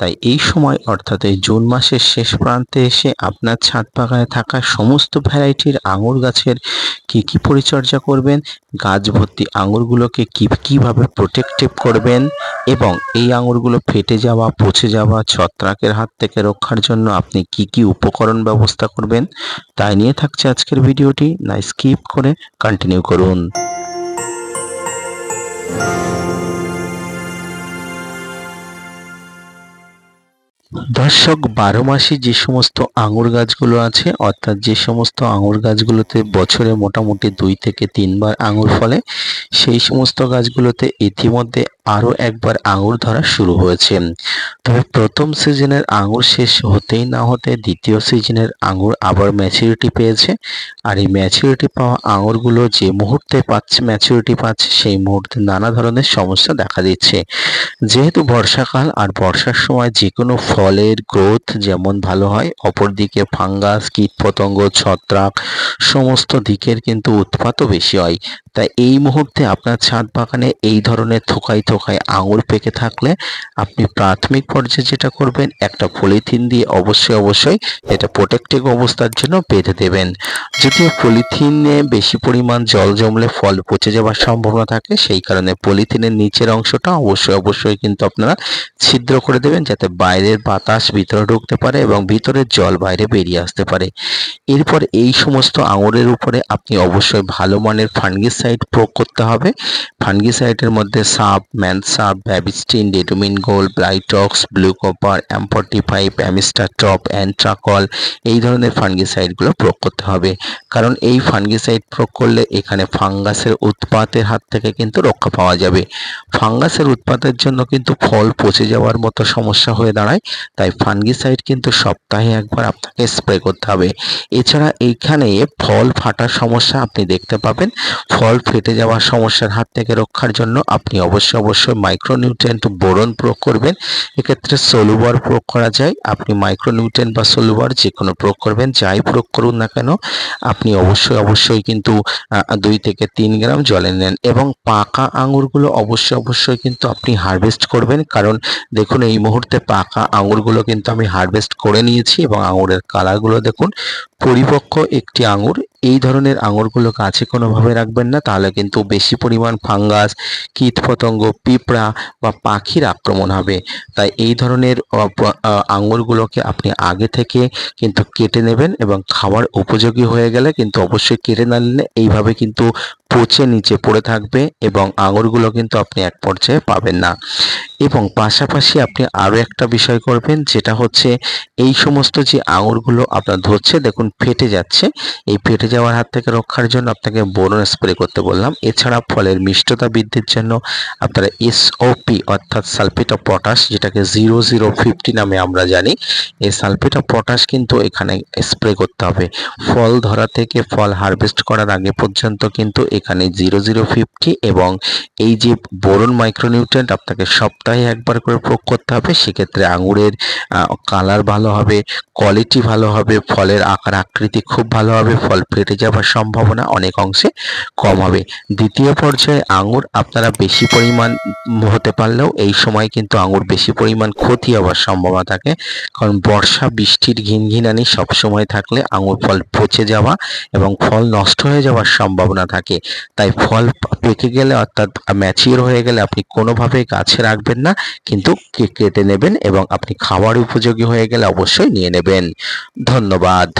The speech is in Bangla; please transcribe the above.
তাই এই সময়, অর্থাৎ এই জুন মাসের শেষ প্রান্তে এসে আপনার ছাদ বাগানে থাকা সমস্ত ভ্যারাইটির আঙুর গাছের কি কি পরিচর্যা করবেন, গাছ ভর্তি আঙুরগুলোকে কি, কীভাবে প্রোটেক্টিভ করবেন এবং এই আঙুরগুলো ফেটে যাওয়া, পচে যাওয়া, ছত্রাকের হাত থেকে রক্ষার জন্য আপনি কি কি উপকরণ ব্যবস্থা করবেন, তাই নিয়ে থাকছে আজকের ভিডিওটি। না স্কিপ করে কন্টিনিউ করুন। দর্শক, বারো মাসে যে সমস্ত আঙুর গাছগুলো আছে, অর্থাৎ যে সমস্ত আঙুর গাছগুলোতে বছরে মোটামুটি দুই থেকে তিনবার আঙুর ফলে, সেই সমস্ত গাছগুলোতে ইতিমধ্যে আরও একবার আঙুর ধরা শুরু হয়েছে। তবে প্রথম সিজনের আঙুর শেষ হতেই না হতে দ্বিতীয় সিজনের আঙুর আবার ম্যাচুরিটি পেয়েছে। আর এই ম্যাচুরিটি পাওয়া আঙুরগুলো যে মুহূর্তে পাচ্ছে ম্যাচুরিটি পাচ্ছে, সেই মুহূর্তে নানা ধরনের সমস্যা দেখা দিচ্ছে। যেহেতু বর্ষাকাল আর বর্ষার সময় যে কোনো ফলের গ্রোথ যেমন ভালো হয়, অপরদিকে ফাঙ্গাস, কীটপতঙ্গ, ছত্রাক, সমস্ত দিকের কিন্তু উৎপাতও বেশি হয়। তাই এই মুহূর্তে আপনার ছাদ বাগানে এই ধরনের থোকাই থোকাই আঙুর পেকে থাকলে আপনি প্রাথমিক পর্যায়ে যেটা করবেন, একটা পলিথিন দিয়ে অবশ্যই অবশ্যই এটা প্রোটেক্টিভ অবস্থার জন্য বেঁধে দেবেন। যদিও পলিথিনে বেশি পরিমাণ জল জমলে ফল পচে যাওয়ার সম্ভাবনা থাকে, সেই কারণে পলিথিনের নিচের অংশটা অবশ্যই অবশ্যই কিন্তু আপনারা ছিদ্র করে দেবেন যাতে বাইরের বাতাস ভিতরে ঢুকতে পারে এবং ভিতরের জল বাইরে বেরিয়ে আসতে পারে। এরপর এই সমস্ত আঙুরের উপরে আপনি অবশ্যই ভালো মানের ফানগিসাইড প্রয়োগ করতে হবে। ফানগিসাইডের মধ্যে সাপ ম্যানসাপ ব্যাবিস্টিন ডেটোমিন গোল ব্লাইটক্স ব্লু কপার অ্যাম্পটি ফাইভ অ্যামিস্টার টপ অ্যান্ট্রাকল এই ধরনের ফানগিসাইডগুলো প্রয়োগ করতে হবে। কারণ এই ফানগিসাইড প্রয়োগ করলে এখানে ফাঙ্গাসের উৎপাতের হাত থেকে কিন্তু রক্ষা পাওয়া যাবে। ফাঙ্গাসের উৎপাতের জন্য কিন্তু ফল পচে যাওয়ার মতো সমস্যা হয়ে দাঁড়ায়। তাই ফানগিসাইড কিন্তু সপ্তাহে একবার আপনাকে স্প্রে করতে হবে। এছাড়া এইখানে ফল ফাটার সমস্যা আপনি দেখতে পাবেন। ফল ফেটে যাওয়ার সমস্যার হাত থেকে রক্ষার জন্য আপনি অবশ্যই অবশ্যই মাইক্রোনিউট্রেন্ট বোরন প্রয়োগ করবেন। এক্ষেত্রে সোলুবার প্রয়োগ করা যায়। আপনি মাইক্রোনিউট্রেন্ট বা সোলুবার যে কোনো প্রয়োগ করবেন, যাই প্রয়োগ করুন না কেন, আপনি অবশ্যই অবশ্যই কিন্তু দুই থেকে তিন গ্রাম জলে নেন এবং পাকা আঙুরগুলো অবশ্যই অবশ্যই কিন্তু আপনি হারভেস্ট করবেন। কারণ দেখুন, এই মুহূর্তে পাকা আঙুরগুলো কিন্তু আমি হারভেস্ট করে নিয়েছি এবং আঙুরের কালারগুলো দেখুন। পরিপক্ক একটি আঙুর এই ধরনের আঙুরগুলো কাছে কোনোভাবে রাখবেন না, তাহলে কিন্তু বেশি পরিমাণ ফাঙ্গাস, কীটপতঙ্গ, পিঁপড়া বা পাখির আক্রমণ হবে। তাই এই ধরনের আঙুরগুলোকে আপনি আগে থেকে কিন্তু কেটে নেবেন এবং খাওয়ার উপযোগী হয়ে গেলে কিন্তু অবশ্যই কেটে না নিলে এইভাবে কিন্তু পচে নিচে পড়ে থাকবে এবং আঙুরগুলো কিন্তু আপনি এক পর্যায়ে পাবেন না। এবং পাশাপাশি আপনি আরও একটা বিষয় করবেন, যেটা হচ্ছে এই সমস্ত যে আঙুরগুলো আপনার ধরছে, দেখুন ফেটে যাচ্ছে। এই ফেটে যাওয়ার হাত থেকে রক্ষার জন্য আপনাকে বোরন স্প্রে করতে বললাম। এছাড়া ফলের মিষ্টতা বৃদ্ধির জন্য আপনারা এসওপি অর্থাৎ সালফেট অফ পটাশ, যেটাকে জিরো জিরো ফিফটি নামে আমরা জানি, এই সালফেট অফ পটাশ কিন্তু এখানে স্প্রে করতে হবে। ফল ধরা থেকে ফল হারভেস্ট করার আগে পর্যন্ত কিন্তু এখানে জিরো জিরো ফিফটি এবং এই যে বোরন মাইক্রোনিউট্রেন্ট আপনাকে সপ্তাহে একবার করে প্রয়োগ করতে হবে, সেক্ষেত্রে আঙুরের কালার ভালো হবে, কোয়ালিটি ভালো হবে, ফলের আকার আকৃতি খুব ভালো হবে, ফল ফেটে যাওয়ার সম্ভাবনা অনেক অংশে কম হবে। দ্বিতীয় পর্যায়ে আঙুর আপনারা বেশি পরিমাণ হতে পারলেও এই সময় কিন্তু আঙুর বেশি পরিমাণ ক্ষতি হওয়ার সম্ভাবনা থাকে। কারণ বর্ষা, বৃষ্টির ঘিনঘিনানি সবসময় থাকলে আঙুর ফল পচে যাওয়া এবং ফল নষ্ট হয়ে যাওয়ার সম্ভাবনা থাকে। তাই ফল পেকে গেলে অর্থাৎ ম্যাচিওর হয়ে গেলে আপনি কোনোভাবে গাছে রাখবেন না, কিন্তু কেটে নেবেন এবং আপনি খাওয়ার উপযোগী হয়ে গেলে অবশ্যই নিয়ে নেবেন। ধন্যবাদ।